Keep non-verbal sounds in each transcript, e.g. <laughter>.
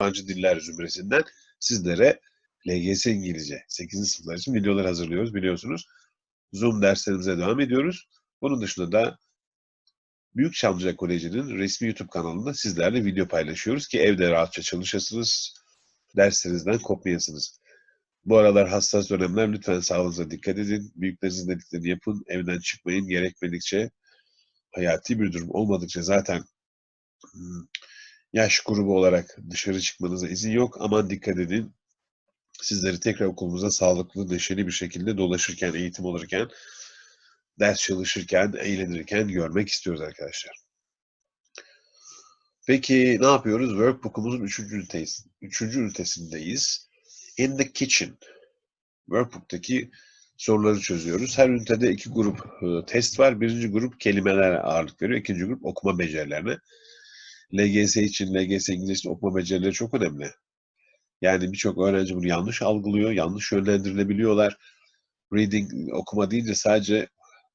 yabancı diller zümresinden sizlere LGS İngilizce 8. sınıflar için videolar hazırlıyoruz biliyorsunuz. Zoom derslerimize devam ediyoruz. Bunun dışında da Büyük Çamlıca Koleji'nin resmi YouTube kanalında sizlerle video paylaşıyoruz ki evde rahatça çalışasınız, derslerinizden kopmayasınız. Bu aralar hassas dönemler lütfen sağlığınıza dikkat edin. Büyüklerinizin dediklerini yapın. Evden çıkmayın. Gerekmedikçe hayati bir durum olmadıkça zaten hmm, yaş grubu olarak dışarı çıkmanıza izin yok. Aman dikkat edin. Sizleri tekrar okulumuza sağlıklı, neşeli bir şekilde dolaşırken, eğitim alırken, ders çalışırken, eğlenirken görmek istiyoruz arkadaşlar. Peki ne yapıyoruz? Workbook'umuzun 3. üniteyiz. 3. ünitesindeyiz. In the kitchen. Workbook'taki soruları çözüyoruz. Her ünitede iki grup e, test var. Birinci grup kelimeler ağırlık veriyor. İkinci grup okuma becerilerine. LGS için, LGS İngilizce için okuma becerileri çok önemli. Yani birçok öğrenci bunu yanlış algılıyor, yanlış yönlendirilebiliyorlar. Reading, okuma deyince sadece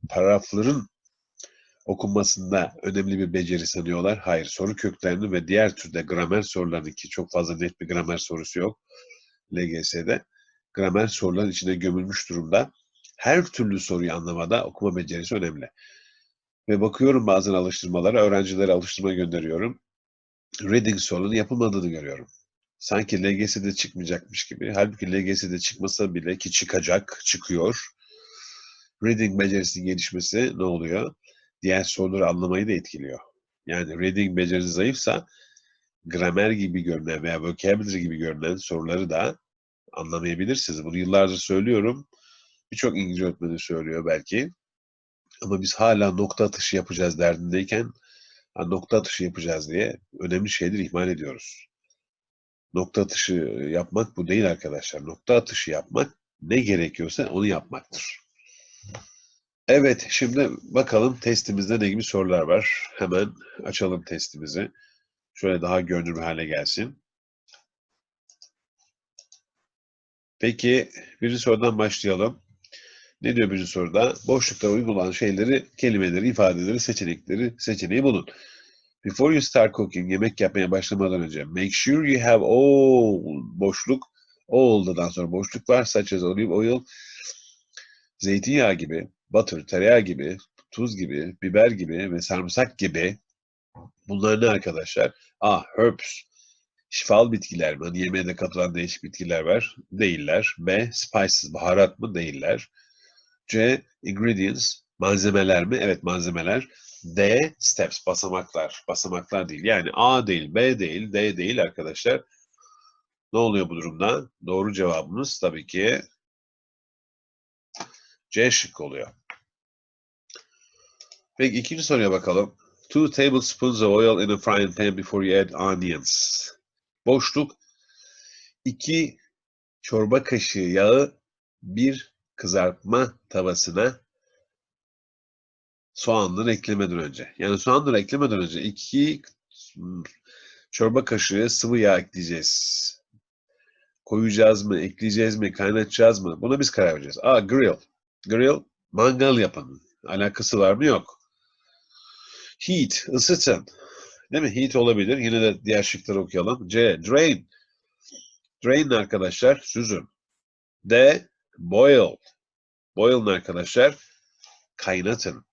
paragrafların okunmasında önemli bir beceri sanıyorlar. Hayır, soru köklerini ve diğer türde gramer sorularını ki çok fazla net bir gramer sorusu yok LGS'de. Gramer soruların içine gömülmüş durumda. Her türlü soruyu anlamada okuma becerisi önemli. Ve bakıyorum bazen alıştırmalara, öğrencilere alıştırma gönderiyorum. Reading sorunun yapılmadığını görüyorum. Sanki LGS'de çıkmayacakmış gibi. Halbuki LGS'de çıkmasa bile ki çıkacak, çıkıyor. Reading becerisinin gelişmesi ne oluyor? Diğer soruları anlamayı da etkiliyor. Yani reading becerisi zayıfsa gramer gibi görünen veya vocabulary gibi görünen soruları da anlamayabilirsiniz. Bunu yıllardır söylüyorum. Birçok İngilizce öğretmeni söylüyor belki. Ama biz hala nokta atışı yapacağız derdindeyken nokta atışı yapacağız diye önemli şeyleri ihmal ediyoruz. Nokta atışı yapmak bu değil arkadaşlar. Nokta atışı yapmak ne gerekiyorsa onu yapmaktır. Evet, şimdi bakalım testimizde ne gibi sorular var. Hemen açalım testimizi. Şöyle daha görünür hale gelsin. Peki, birinci sorudan başlayalım. Ne diyor birinci soruda? Boşlukta uygulanan şeyleri, kelimeleri, ifadeleri, seçenekleri, seçeneği bulun. Before you start cooking, yemek yapmaya başlamadan önce, make sure you have all boşluk, all'dan sonra boşluk var, such as olive oil, zeytinyağı gibi, butter, tereyağı gibi, tuz gibi, biber gibi ve sarımsak gibi bunlar ne arkadaşlar? A. Herbs. Şifalı bitkiler mi? Hani yemeğe de katılan değişik bitkiler var. Değiller. B. Spices. Baharat mı? Değiller. C. Ingredients. Malzemeler mi? Evet malzemeler. D. Steps. Basamaklar. Basamaklar değil. Yani A değil, B değil, D değil arkadaşlar. Ne oluyor bu durumda? Doğru cevabımız tabii ki C şık oluyor. Peki ikinci soruya bakalım. Two tablespoons of oil in a frying pan before you add onions. Boşluk. iki çorba kaşığı yağı bir kızartma tavasına soğanları eklemeden önce. Yani soğanları eklemeden önce iki çorba kaşığı sıvı yağ ekleyeceğiz. Koyacağız mı, ekleyeceğiz mi, kaynatacağız mı? Buna biz karar vereceğiz. A. Grill. Grill, mangal yapın. Alakası var mı? Yok. Heat, ısıtın. Değil mi? Heat olabilir. Yine de diğer şıkları okuyalım. C. Drain. Drain arkadaşlar süzün. D. Boil. Boil'ın arkadaşlar kaynatın.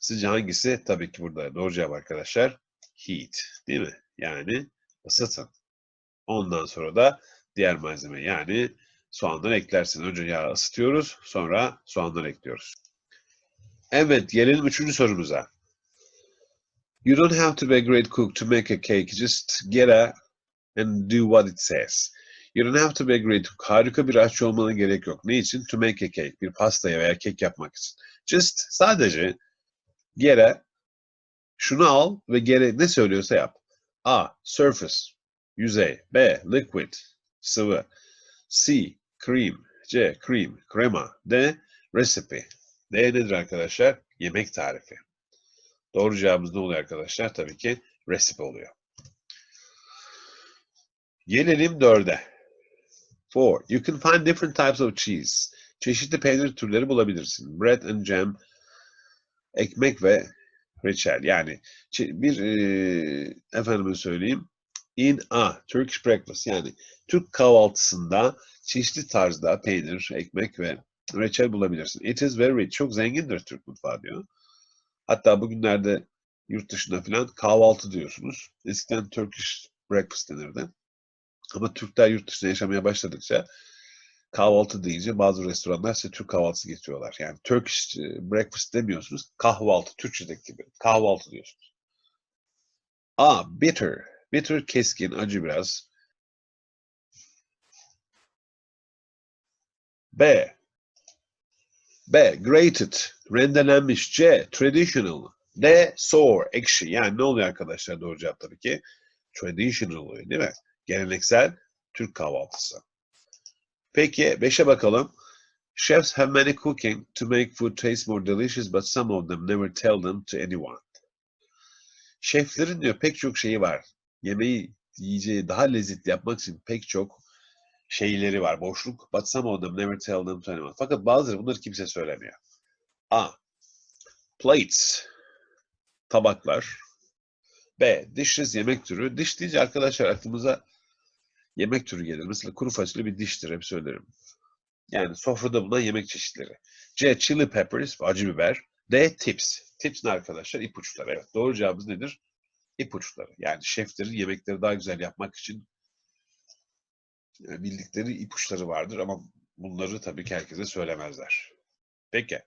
Sizce hangisi? Tabii ki burada doğru cevap arkadaşlar. Heat. Değil mi? Yani ısıtın. Ondan sonra da diğer malzeme yani soğanları eklersin. Önce yağı ısıtıyoruz. Sonra soğanları ekliyoruz. Evet gelelim üçüncü sorumuza. You don't have to be a great cook to make a cake. Just get a and do what it says. You don't have to be great. Harika bir aşçı olmana gerek yok. Ne için? To make a cake. Bir pastaya veya kek yapmak için. Just sadece a şunu al ve gere ne söylüyorsa yap. A. Surface. Yüzey. B. Liquid. Sıvı. C. Cream. C. Cream. Krema. D. Recipe. D nedir arkadaşlar? Yemek tarifi. Doğru cevabımız ne oluyor arkadaşlar? Tabii ki recipe oluyor. Gelelim dörde. Four. You can find different types of cheese. Çeşitli peynir türleri bulabilirsin. Bread and jam, ekmek ve reçel. Yani bir e, efendime söyleyeyim in a Turkish breakfast yani Türk kahvaltısında çeşitli tarzda peynir, ekmek ve reçel bulabilirsin. It is very rich. Çok zengindir Türk mutfağı diyor. Hatta bugünlerde yurt dışında falan kahvaltı diyorsunuz. Eskiden Turkish breakfast denirdi. Ama Türkler yurt dışında yaşamaya başladıkça kahvaltı deyince bazı restoranlar size Türk kahvaltısı getiriyorlar. Yani Turkish e, breakfast demiyorsunuz. Kahvaltı, Türkçedeki gibi. Kahvaltı diyorsunuz. A. Bitter. Bitter keskin, acı biraz. B. B. Grated. Rendelenmiş. C. Traditional. D. Sour. Ekşi. Yani ne oluyor arkadaşlar doğru cevap tabii ki? Traditional oluyor değil mi? Geleneksel Türk kahvaltısı. Peki 5'e bakalım. Chefs have many cooking to make food taste more delicious but some of them never tell them to anyone. Şeflerin diyor pek çok şeyi var. Yemeği, yiyeceği daha lezzetli yapmak için pek çok şeyleri var. Boşluk. But some of them never tell them to anyone. Fakat bazıları bunları kimse söylemiyor. A. Plates. Tabaklar. B. Dishes yemek türü. Dish deyince arkadaşlar aklımıza yemek türü gelir. Mesela kuru fasulye bir diştir. Hep söylerim. Yani sofrada bulunan yemek çeşitleri. C. Chili peppers. Acı biber. D. Tips. Tips ne arkadaşlar? İpuçları. Evet. Doğru cevabımız nedir? İpuçları. Yani şeflerin yemekleri daha güzel yapmak için e, bildikleri ipuçları vardır ama bunları tabii ki herkese söylemezler. Peki.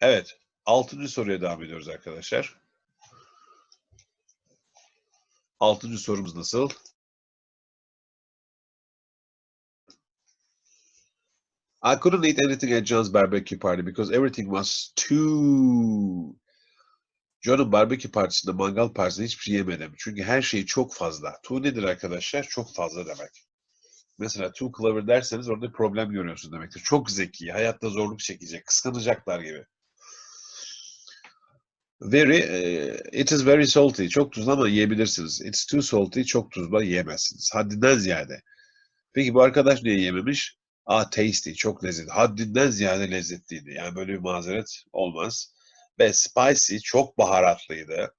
Evet. Altıncı soruya devam ediyoruz arkadaşlar. Altıncı sorumuz nasıl? I couldn't eat anything at John's barbecue party because everything was too... John'un barbekü partisinde, mangal partisinde hiçbir şey yemedim. Çünkü her şey çok fazla. Too nedir arkadaşlar? Çok fazla demek. Mesela too clever derseniz orada problem görüyorsun demektir. Çok zeki, hayatta zorluk çekecek, kıskanacaklar gibi. Very, eh, it is very salty. Çok tuzlu ama yiyebilirsiniz. It's too salty. Çok tuzlu yiyemezsiniz. Haddinden ziyade. Peki bu arkadaş niye yememiş? A tasty. Çok lezzetli. Haddinden ziyade lezzetliydi. Yani böyle bir mazeret olmaz. B spicy. Çok baharatlıydı.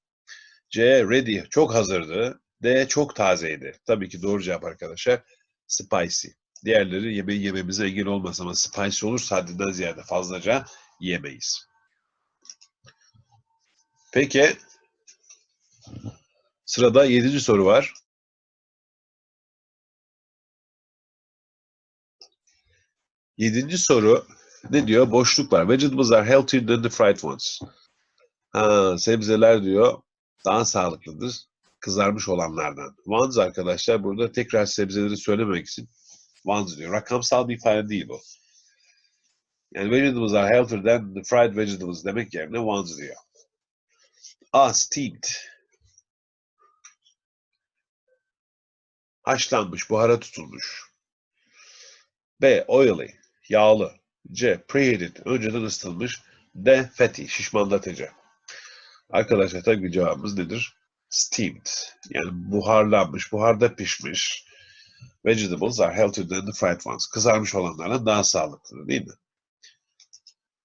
C ready. Çok hazırdı. D çok tazeydi. Tabii ki doğru cevap arkadaşlar. Spicy. Diğerleri yemeği yememize engel olmaz ama spicy olursa haddinden ziyade fazlaca yemeyiz. Peki sırada yedinci soru var. Yedinci soru ne diyor? Boşluk var. Vegetables are healthier than the fried ones. Ha, sebzeler diyor daha sağlıklıdır kızarmış olanlardan. Ones arkadaşlar burada tekrar sebzeleri söylemek için ones diyor. Rakamsal bir ifade değil bu. Yani vegetables are healthier than the fried vegetables demek yerine ones diyor. Steamed. Haşlanmış, buhara tutulmuş. B. Oily. Yağlı. C. Preheated. Önceden ısıtılmış. D. Fatty. Şişmanlatıcı. Arkadaşlar tabii cevabımız nedir? Steamed. Yani buharlanmış, buharda pişmiş. Vegetables are healthier than the fried ones. Kızarmış olanlardan daha sağlıklı değil mi?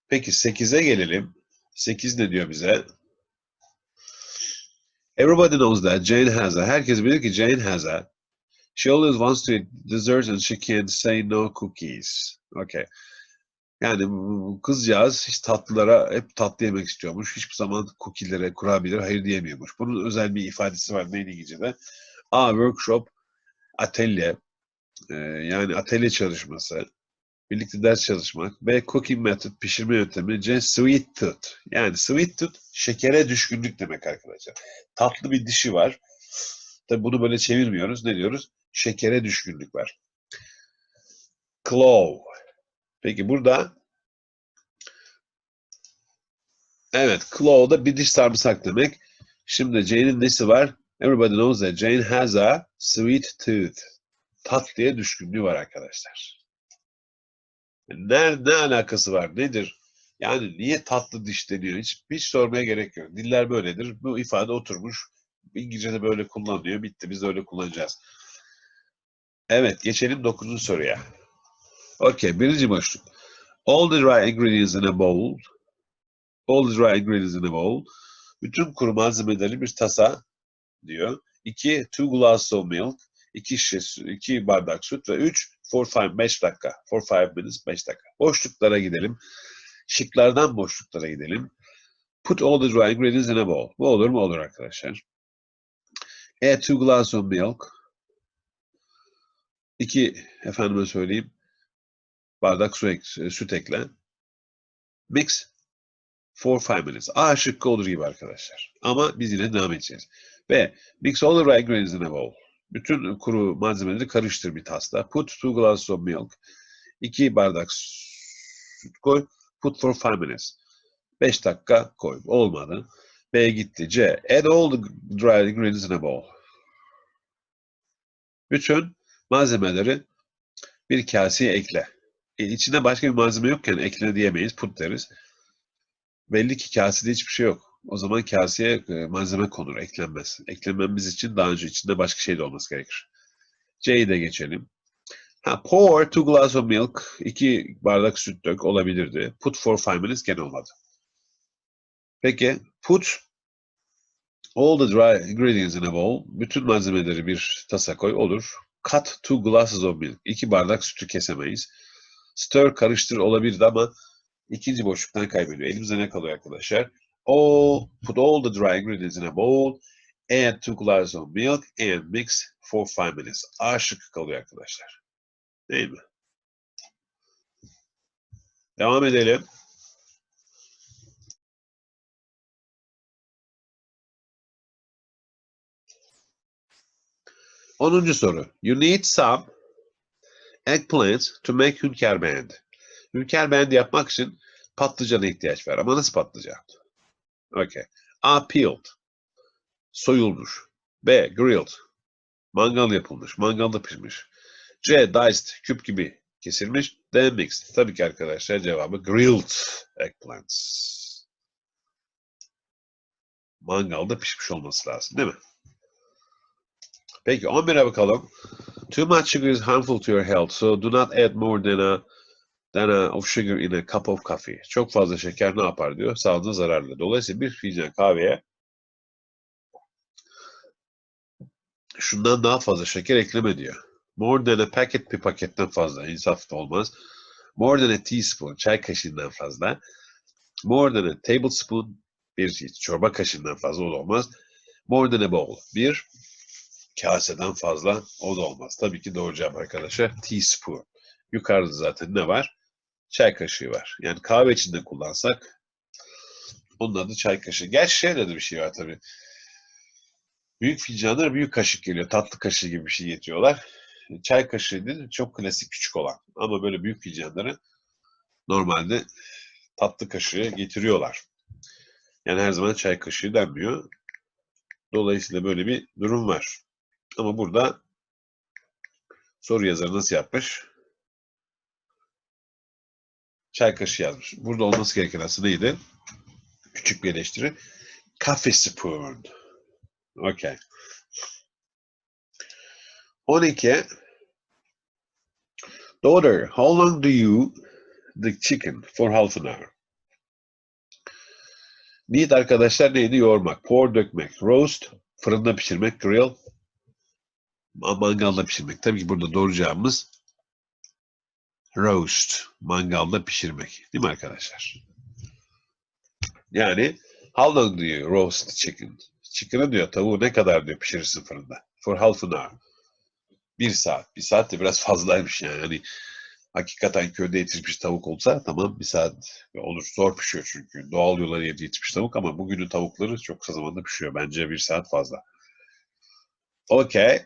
Peki 8'e gelelim. 8 ne diyor bize? Everybody knows that Jane has a. Herkes bilir ki Jane has a. She always wants to eat dessert and she can't say no cookies. Okay. Yani kızcağız hiç tatlılara hep tatlı yemek istiyormuş. Hiçbir zaman cookie'lere, kurabiyelere hayır diyemiyormuş. Bunun özel bir ifadesi var neydi İngilizce'de? A. Workshop, atölye. Ee, yani atölye çalışması. Birlikte ders çalışmak. B. Cooking method, pişirme yöntemi. C. Sweet tooth. Yani sweet tooth, şekere düşkünlük demek arkadaşlar. Tatlı bir dişi var. Tabi bunu böyle çevirmiyoruz. Ne diyoruz? Şekere düşkünlük var. Claw. Peki burada evet claw'da bir diş sarımsak demek. Şimdi Jane'in nesi var? Everybody knows that Jane has a sweet tooth. Tatlıya düşkünlüğü var arkadaşlar. Nerede ne alakası var? Nedir? Yani niye tatlı diş deniyor? Hiç, hiç sormaya gerek yok. Diller böyledir. Bu ifade oturmuş. İngilizce'de böyle kullanılıyor. Bitti. Biz öyle kullanacağız. Evet. Geçelim dokuzuncu soruya. Okey. Birinci boşluk. All the right ingredients in a bowl. All the right ingredients in a bowl. Bütün kuru malzemeleri bir tasa diyor. 2. Two glasses of milk. 2 şişe, iki bardak süt ve üç 4-5 dakika. 4-5 minutes 5 dakika. Boşluklara gidelim. Şıklardan boşluklara gidelim. Put all the dry ingredients in a bowl. Bu olur mu? Olur arkadaşlar. Add two glass of milk. İki, efendime söyleyeyim, bardak su ek, e, süt ekle. Mix for five minutes. A şıkkı olur gibi arkadaşlar. Ama biz yine devam edeceğiz. Ve mix all the right grains in a bowl. Bütün kuru malzemeleri karıştır bir tasla. Put two glasses of milk. 2 bardak süt koy. Put for 5 minutes. 5 dakika koy. Olmadı. B gitti. C. Add all the dry ingredients in a bowl. Bütün malzemeleri bir kaseye ekle. E, içinde başka bir malzeme yokken ekle diyemeyiz. Put deriz. Belli ki kasede hiçbir şey yok. O zaman kaseye e, malzeme konur, eklenmez. Eklenmemiz için daha önce içinde başka şey de olması gerekir. C'yi de geçelim. Ha, pour two glass of milk. iki bardak süt dök olabilirdi. Put for five minutes gene olmadı. Peki put all the dry ingredients in a bowl. Bütün malzemeleri bir tasa koy olur. Cut two glasses of milk. iki bardak sütü kesemeyiz. Stir karıştır olabilirdi ama ikinci boşluktan kaybediyor. Elimizde ne kalıyor arkadaşlar? All, put all the dry ingredients in a bowl. Add two glasses of milk and mix for five minutes. A şıkkı kalıyor arkadaşlar. Değil mi? Devam edelim. Onuncu soru. You need some eggplants to make hünkâr band. Hünkâr band yapmak için patlıcana ihtiyaç var. Ama nasıl patlıcan? Okay. A. Peeled. Soyulmuş. B. Grilled. Mangal yapılmış. Mangalda pişmiş. C. Diced. Küp gibi kesilmiş. D. Mixed. Tabii ki arkadaşlar cevabı grilled eggplants. Mangalda pişmiş olması lazım değil mi? Peki 11'e bakalım. Too much sugar is harmful to your health, so do not add more than a than a of sugar in a cup of coffee. Çok fazla şeker ne yapar diyor? Sağlığına zararlı. Dolayısıyla bir fincan kahveye şundan daha fazla şeker ekleme diyor. More than a packet bir paketten fazla. İnsaf olmaz. More than a teaspoon. Çay kaşığından fazla. More than a tablespoon. Bir çorba kaşığından fazla o da olmaz. More than a bowl. Bir kaseden fazla o da olmaz. Tabii ki doğru cevap arkadaşlar. Teaspoon. Yukarıda zaten ne var? Çay kaşığı var. Yani kahve içinde kullansak onun adı çay kaşığı. Gerçi şeyde de bir şey var tabii. Büyük fincanlar büyük kaşık geliyor. Tatlı kaşığı gibi bir şey getiriyorlar. Çay kaşığı değil, çok klasik küçük olan. Ama böyle büyük fincanları normalde tatlı kaşığı getiriyorlar. Yani her zaman çay kaşığı denmiyor. Dolayısıyla böyle bir durum var. Ama burada soru yazarı nasıl yapmış? Çay kaşığı yazmış. Burada olması gereken aslında neydi? Küçük bir eleştiri. Coffee spoon. Okay. 12. Daughter, how long do you the chicken for half an hour? Need arkadaşlar neydi? Yoğurmak. Pour dökmek. Roast, fırında pişirmek. Grill, mangalda pişirmek. Tabii ki burada doğru cevabımız roast, mangalda pişirmek. Değil mi arkadaşlar? Yani how long do you roast chicken? Chicken'ı diyor tavuğu ne kadar diyor pişirirsin fırında? For half an hour. Bir saat. Bir saat de biraz <laughs> fazlaymış yani. Hani hakikaten köyde yetişmiş tavuk olsa tamam bir saat olur. Zor pişiyor çünkü. Doğal yolları yetişmiş tavuk ama bugünün tavukları çok kısa zamanda pişiyor. Bence bir saat fazla. Okay.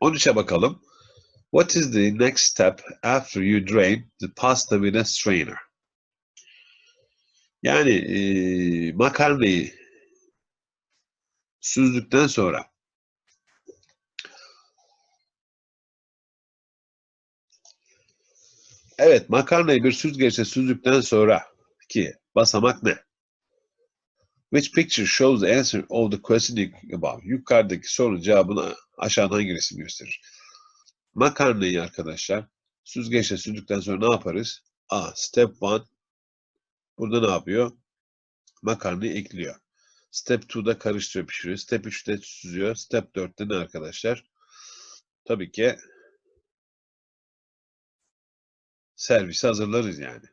13'e bakalım. What is the next step after you drain the pasta with a strainer? Yani e, makarnayı süzdükten sonra Evet, makarnayı bir süzgeçte süzdükten sonra ki basamak ne? Which picture shows the answer of the question above? Yukarıdaki sorunun cevabını aşağıdan hangi resim gösterir? Makarnayı arkadaşlar süzgeçte süzdükten sonra ne yaparız? A. Step 1. Burada ne yapıyor? Makarnayı ekliyor. Step 2'da karıştırıyor, pişiriyor. Step 3'te süzüyor. Step 4'te ne arkadaşlar? Tabii ki servisi hazırlarız yani.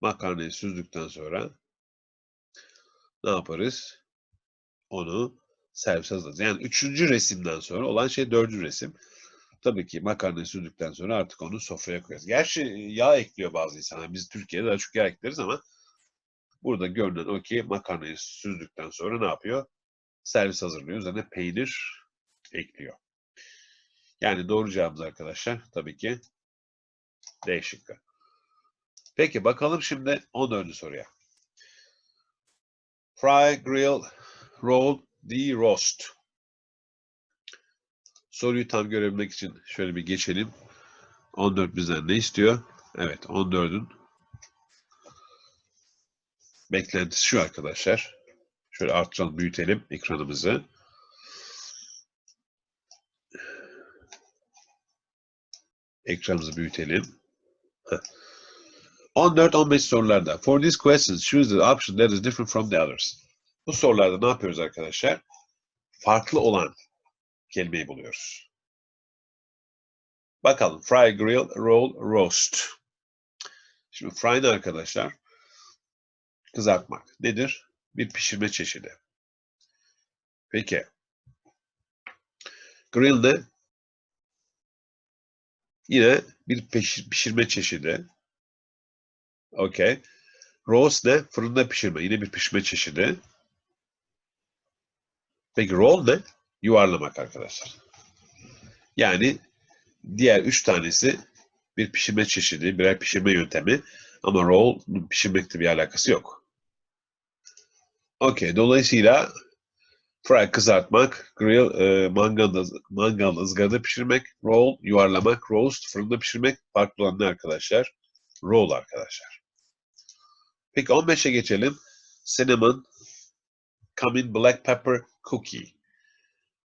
Makarnayı süzdükten sonra ne yaparız? Onu servis hazırlarız. Yani üçüncü resimden sonra olan şey dördüncü resim. Tabii ki makarnayı sürdükten sonra artık onu sofraya koyarız. Gerçi yağ ekliyor bazı insanlar. Biz Türkiye'de daha çok yağ ekleriz ama burada görünen o ki makarnayı süzdükten sonra ne yapıyor? Servis hazırlıyor. Üzerine peynir ekliyor. Yani doğru cevabımız arkadaşlar tabii ki D şıkkı. Peki bakalım şimdi 14. soruya. Fry, grill, roll, de-roast. Soruyu tam görebilmek için şöyle bir geçelim. 14 bizden ne istiyor? Evet 14'ün beklentisi şu arkadaşlar. Şöyle arttıralım, büyütelim ekranımızı. Ekranımızı büyütelim. 14-15 sorularda. For these questions, choose the option that is different from the others. Bu sorularda ne yapıyoruz arkadaşlar? Farklı olan kelimeyi buluyoruz. Bakalım. Fry, grill, roll, roast. Şimdi fry ne arkadaşlar? Kızartmak. Nedir? Bir pişirme çeşidi. Peki. Grill ne? Yine bir pişirme çeşidi. Okey. Roast ne? Fırında pişirme. Yine bir pişirme çeşidi. Peki roll ne? Yuvarlamak arkadaşlar. Yani diğer üç tanesi bir pişirme çeşidi, birer pişirme yöntemi. Ama roll pişirmekle bir alakası yok. Okey. Dolayısıyla fry kızartmak, grill e, mangalda, mangalda ızgarada pişirmek, roll yuvarlamak, roast fırında pişirmek farklı olan ne arkadaşlar? Roll arkadaşlar. Peki 15'e geçelim. Cinnamon, cumin, black pepper, cookie.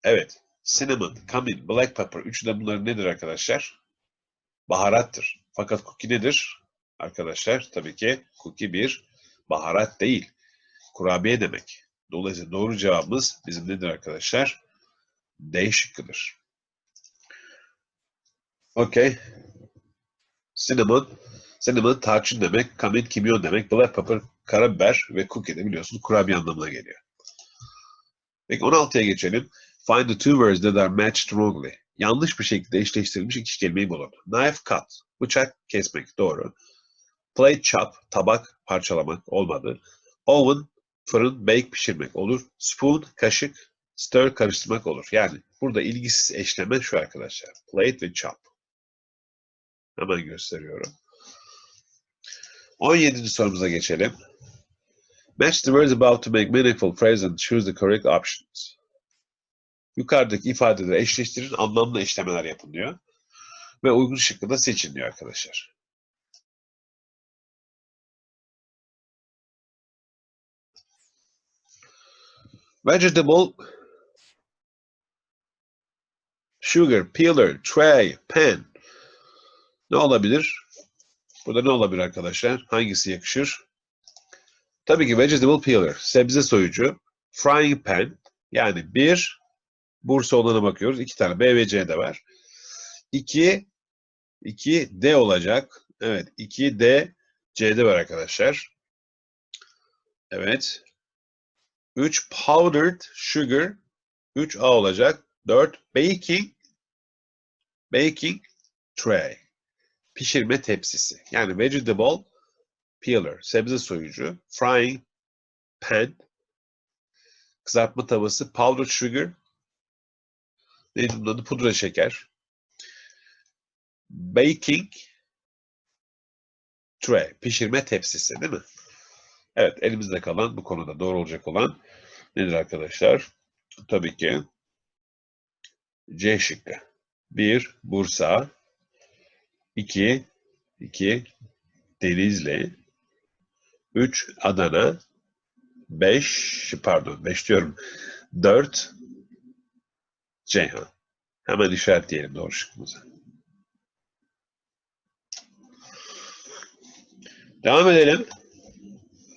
Evet. Cinnamon, cumin, black pepper. Üçü de bunların nedir arkadaşlar? Baharattır. Fakat cookie nedir? Arkadaşlar tabii ki cookie bir baharat değil. Kurabiye demek. Dolayısıyla doğru cevabımız bizim nedir arkadaşlar? D şıkkıdır. Okey. Cinnamon, cinnamon tarçın demek, kamin kimyon demek, black pepper karabiber ve cookie de biliyorsunuz kurabiye anlamına geliyor. Peki 16'ya geçelim. Find the two words that are matched wrongly. Yanlış bir şekilde eşleştirilmiş iki kelimeyi bulun. Knife cut, bıçak kesmek doğru. Plate chop, tabak parçalamak olmadı. Oven, fırın, bake pişirmek olur. Spoon, kaşık, stir karıştırmak olur. Yani burada ilgisiz eşleme şu arkadaşlar. Plate ve chop. Hemen gösteriyorum. 17. sorumuza geçelim. Match the words about to make meaningful phrases and choose the correct options. Yukarıdaki ifadeleri eşleştirin, anlamlı eşlemeler yapın. Ve uygun şıkkı da arkadaşlar. Vegetable, sugar, peeler, tray, pen. Ne olabilir? Burada ne olabilir arkadaşlar? Hangisi yakışır? Tabii ki vegetable peeler, sebze soyucu, frying pan, yani bir, Bursa olana bakıyoruz. İki tane B ve C de var. İki, iki D olacak. Evet, iki D, C'de var arkadaşlar. Evet. Üç powdered sugar, üç A olacak. Dört baking, baking tray, pişirme tepsisi. Yani vegetable peeler, sebze soyucu, frying pan, kızartma tavası, powdered sugar, neydi bunun adı? Pudra şeker. Baking tray, pişirme tepsisi değil mi? Evet, elimizde kalan bu konuda doğru olacak olan nedir arkadaşlar? Tabii ki C şıkkı. 1. Bursa 2. 2. Denizli 3. Adana 5. Pardon 5 diyorum. 4. Ceyhan. Hemen işaretleyelim doğru şıkkımızı. Devam edelim.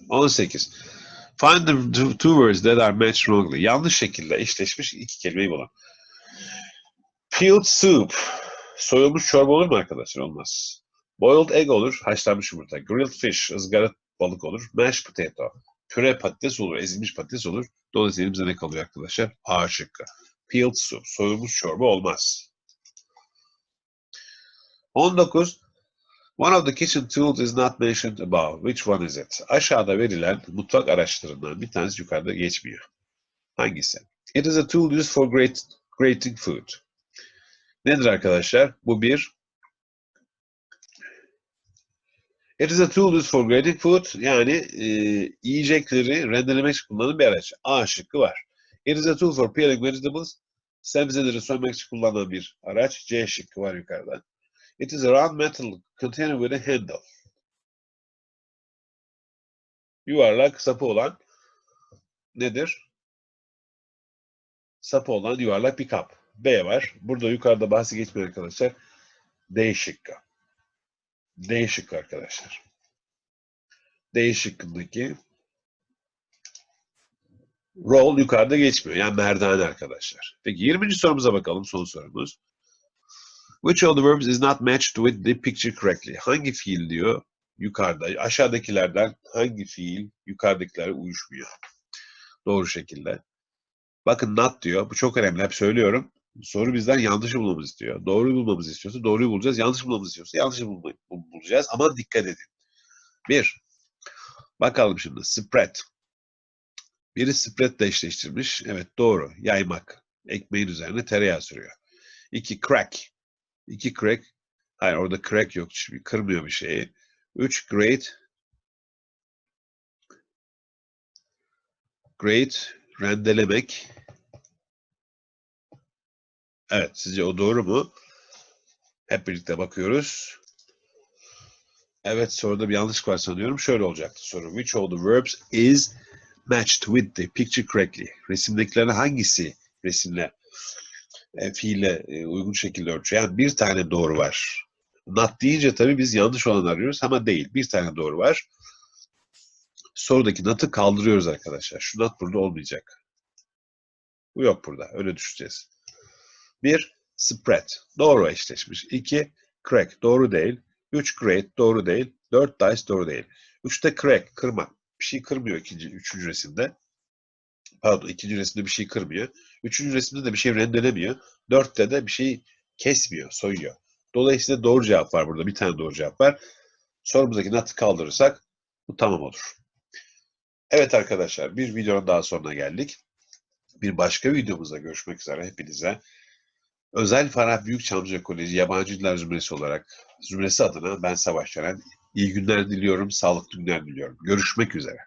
18. Find the two- words that are matched wrongly. Yanlış şekilde eşleşmiş iki kelimeyi bulun. Peeled soup. Soyulmuş çorba olur mu arkadaşlar? Olmaz. Boiled egg olur. Haşlanmış yumurta. Grilled fish. ızgara balık olur. Mashed potato. Püre patates olur. Ezilmiş patates olur. Dolayısıyla elimize ne kalıyor arkadaşlar? A şıkkı. Peeled soup. Soyulmuş çorba olmaz. 19. One of the kitchen tools is not mentioned above. Which one is it? Aşağıda verilen mutfak araçlarından bir tanesi yukarıda geçmiyor. Hangisi? It is a tool used for grate, grating food. Nedir arkadaşlar? Bu bir It is a tool used for grating food. Yani e, yiyecekleri rendelemek için kullanılan bir araç. A şıkkı var. It is a tool for peeling vegetables. Sebzeleri soymak için kullanılan bir araç. C şıkkı var yukarıda. It is a round metal container with a handle. Yuvarlak sapı olan nedir? Sapı olan yuvarlak bir kap. B var. Burada yukarıda bahsi geçmiyor arkadaşlar. D şıkkı. D şıkkı arkadaşlar. D şıkkındaki roll yukarıda geçmiyor. Yani merdane arkadaşlar. Peki 20. sorumuza bakalım. Son sorumuz. Which of the verbs is not matched with the picture correctly? Hangi fiil diyor yukarıda? Aşağıdakilerden hangi fiil yukarıdakilere uyuşmuyor? Doğru şekilde. Bakın not diyor. Bu çok önemli. Hep söylüyorum. Soru bizden yanlışı bulmamızı istiyor. Doğruyu bulmamızı istiyorsa doğruyu bulacağız. Yanlış bulmamızı istiyorsa yanlışı bul- bulacağız. Ama dikkat edin. Bir. Bakalım şimdi. Spread. Biri spread ile eşleştirmiş. Evet doğru. Yaymak. Ekmeğin üzerine tereyağı sürüyor. İki. Crack. İki crack. Hayır orada crack yok. Çünkü kırmıyor bir şeyi. Üç. Great. Great. Rendelemek. Evet, sizce o doğru mu? Hep birlikte bakıyoruz. Evet, soruda bir yanlış var sanıyorum. Şöyle olacaktı soru. Which of the verbs is matched with the picture correctly? Resimdekilerin hangisi resimle, e, fiile e, uygun şekilde ölçüyor? Bir tane doğru var. Not deyince tabii biz yanlış olanı arıyoruz ama değil. Bir tane doğru var. Sorudaki not'ı kaldırıyoruz arkadaşlar. Şu not burada olmayacak. Bu yok burada. Öyle düşeceğiz. Bir, spread. Doğru eşleşmiş. İki, crack. Doğru değil. Üç, great. Doğru değil. Dört, dice. Doğru değil. Üçte crack. Kırmak. Bir şey kırmıyor ikinci, üçüncü resimde. Pardon, ikinci resimde bir şey kırmıyor. Üçüncü resimde de bir şey rendelemiyor. Dörtte de bir şey kesmiyor, soyuyor. Dolayısıyla doğru cevap var burada. Bir tane doğru cevap var. Sorumuzdaki natı kaldırırsak bu tamam olur. Evet arkadaşlar bir videonun daha sonuna geldik. Bir başka videomuzda görüşmek üzere hepinize. Özel Farah Büyükçamcı Koleji Yabancı Diller Zümresi olarak zümresi adına ben Savaş Çelen. İyi günler diliyorum, sağlıklı günler diliyorum. Görüşmek üzere.